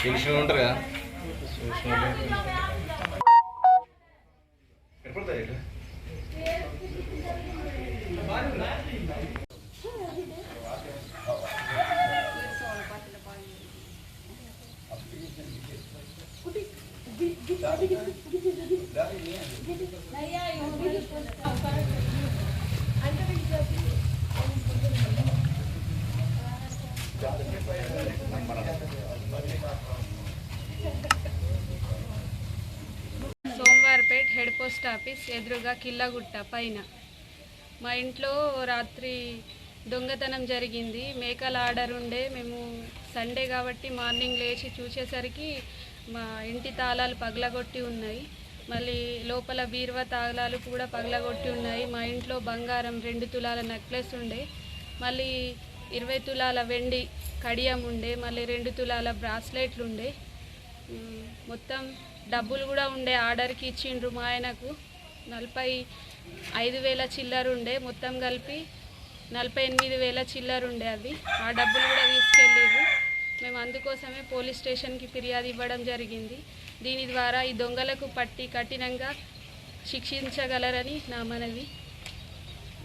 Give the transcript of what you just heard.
తెలిసిన ఉంటారు కదా? సోమవారపేట్ పోస్ట్ ఆఫీస్ ఎదురుగా కిల్లగుట్ట పైన. మా ఇంట్లో రాత్రి దొంగతనం జరిగింది. మేకల ఆర్డర్ ఉండే మేము సండే కాబట్టి మార్నింగ్ లేచి చూసేసరికి మా ఇంటి తాళాలు పగలగొట్టి ఉన్నాయి. మళ్ళీ లోపల బీరువా తాళాలు కూడా పగలగొట్టి ఉన్నాయి. మా ఇంట్లో బంగారం రెండు తులాల నెక్లెస్ ఉండే మళ్ళీ ఇరవై తులాల వెండి కడియం ఉండే మళ్ళీ రెండు తులాల బ్రాస్లెట్లు ఉండే. మొత్తం డబ్బులు కూడా ఉండే ఆర్డర్కి ఇచ్చిండ్రు మా ఆయనకు. నలభై ఐదు వేల చిల్లర ఉండే మొత్తం కలిపి నలభై ఎనిమిది వేల చిల్లర ఉండే అవి. ఆ డబ్బులు కూడా తీసుకెళ్ళారు మేము అందుకోసమే పోలీస్ స్టేషన్కి ఫిర్యాదు ఇవ్వడం జరిగింది. దీని ద్వారా ఈ దొంగలకు పట్టి కఠినంగా శిక్షించగలరని నా మనవి.